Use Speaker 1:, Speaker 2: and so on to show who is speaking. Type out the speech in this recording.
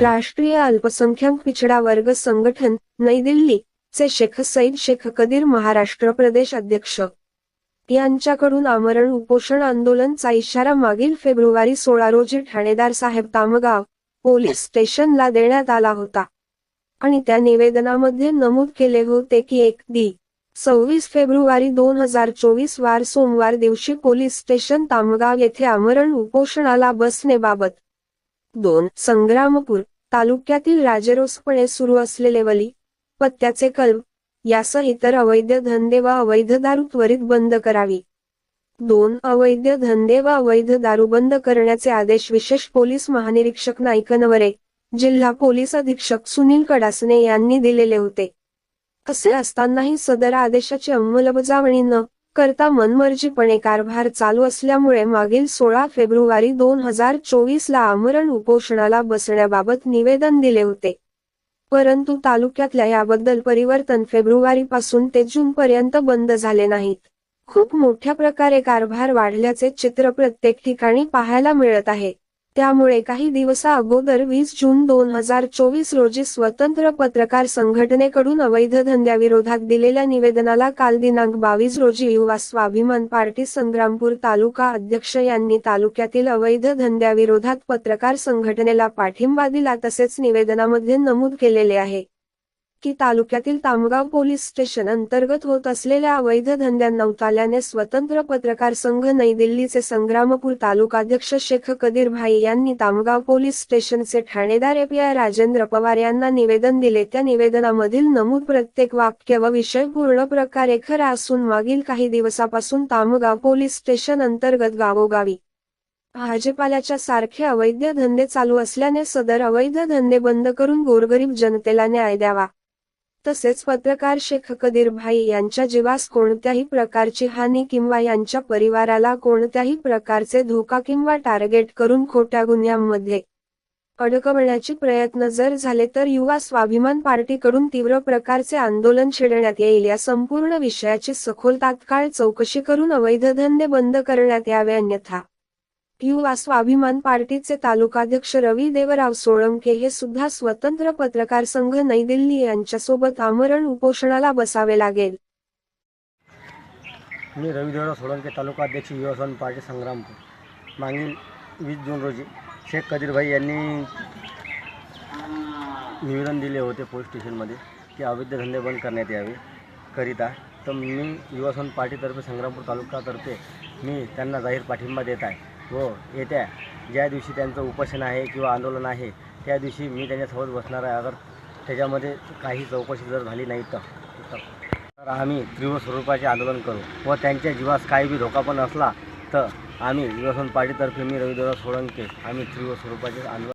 Speaker 1: राष्ट्रीय अल्पसंख्याक पिछडा वर्ग संघटन नई दिल्ली चे शेख सईद शेख कदीर महाराष्ट्र प्रदेश अध्यक्ष. यांच्याकडून आमरण उपोषण आंदोलनचा इशारा मागील फेब्रुवारी सोळा रोजी ठाणेदार साहेब तामगाव पोलीस स्टेशनला देण्यात आला होता. आणि त्या निवेदनामध्ये नमूद केले होते की एक दी सव्वीस फेब्रुवारी दोन हजार चोवीस वार सोमवार दिवशी पोलीस स्टेशन तामगाव येथे आमरण उपोषणाला बसनेबाबत दोन संग्रामपूर तालुक्यातील राजरोसपणे सुरू असलेले वली पत्त्याचे कल्ब यासह इतर अवैध धंदे व अवैध दारू त्वरित बंद करावी. दोन अवैध धंदे व अवैध दारू बंद करण्याचे आदेश विशेष पोलीस महानिरीक्षक नाईकनवरे जिल्हा पोलीस अधीक्षक सुनील कडासने यांनी दिलेले होते. असे असतानाही सदर आदेशाची अंमलबजावणी न करता मनमर्जीपणे कारभार चालू असल्यामुळे मागील सोळा फेब्रुवारी दोन हजार चोवीस ला आमरण उपोषणाला बसण्याबाबत निवेदन दिले होते. परंतु तालुक्यातल्या याबद्दल परिवर्तन फेब्रुवारी पासून ते जून पर्यंत बंद झाले नाहीत. खूप मोठ्या प्रकारे कारभार वाढल्याचे चित्र प्रत्येक ठिकाणी पाहायला मिळत आहे. त्यामुळे काही दिवसा अगोदर वीस जून दोन हजार चोवीस रोजी स्वतंत्र पत्रकार संघटनेकडून अवैध धंद्याविरोधात दिलेल्या निवेदनाला काल दिनांक बावीस रोजी युवा स्वाभिमान पार्टी संग्रामपूर तालुका अध्यक्ष यांनी तालुक्यातील अवैध धंद्याविरोधात पत्रकार संघटनेला पाठिंबा दिला तसेच निवेदनामध्ये नमूद केलेले आहे. की तालुक्यातील तामगाव पोलीस स्टेशन अंतर्गत होत असलेल्या अवैध धंद्यांना उताल्याने स्वतंत्र पत्रकार संघ नई दिल्लीचे संग्रामपूर तालुकाध्यक्ष शेख कदीर भाई यांनी तामगाव पोलीस स्टेशनचे ठाणेदार एपीआय राजेंद्र पवार यांना निवेदन दिले. त्या निवेदनामधील नमूद प्रत्येक वाक्य व विषय पूर्ण प्रकारे खरा असून मागील काही दिवसापासून तामगाव पोलीस स्टेशन अंतर्गत गावोगावी भाजपाल्याच्या सारखे अवैध धंदे चालू असल्याने सदर अवैध धंदे बंद करून गोरगरीब जनतेला न्याय द्यावा. तसेच पत्रकार शेख कदीर भाई यांच्या जीवास कोणत्याही प्रकारची हानी किंवा यांच्या परिवाराला कोणत्याही प्रकारचे धोका किंवा टार्गेट करून खोट्या गुन्ह्यांमध्ये अडकवण्याचे प्रयत्न जर झाले तर युवा स्वाभिमान पार्टीकडून तीव्र प्रकारचे आंदोलन छेडण्यात येईल. या संपूर्ण विषयाची सखोल तात्काळ चौकशी करून अवैध धंदे बंद करण्यात यावे अन्यथा युवा स्वाभिमान पार्टीचे तालुकाध्यक्ष रवी देवराव सोळंके हे सुद्धा स्वतंत्र पत्रकार संघ नई दिल्ली यांच्यासोबत आमरण उपोषणाला बसावे लागेल.
Speaker 2: मी रविदेवराव सोळंके तालुका अध्यक्ष स्वाभिमान पार्टी संग्रामपूर. मागील वीस जून रोजी शेख कदीरभाई यांनी निवेदन दिले होते पोलीस स्टेशनमध्ये की अवैध धंदे बंद करण्यात यावे करिता. तर मी युवासन पार्टीतर्फे संग्रामपूर तालुकातर्फे मी त्यांना जाहीर पाठिंबा देत आहे. व येत्या ज्या दिवशी त्यांचं उपोषण आहे किंवा आंदोलन आहे त्या दिवशी मी त्यांच्यासोबत बसणार आहे. अगर त्याच्यामध्ये काही चौकशी जर झाली नाही तर. तर आम्ही तीव्र स्वरूपाचे आंदोलन करू व त्यांच्या जीवास काही बी धोका पण असला तर आम्ही युवसन पार्टीतर्फे मी रविदेवराव सोळंके आम्ही तीव्र स्वरूपाचे आंदोलन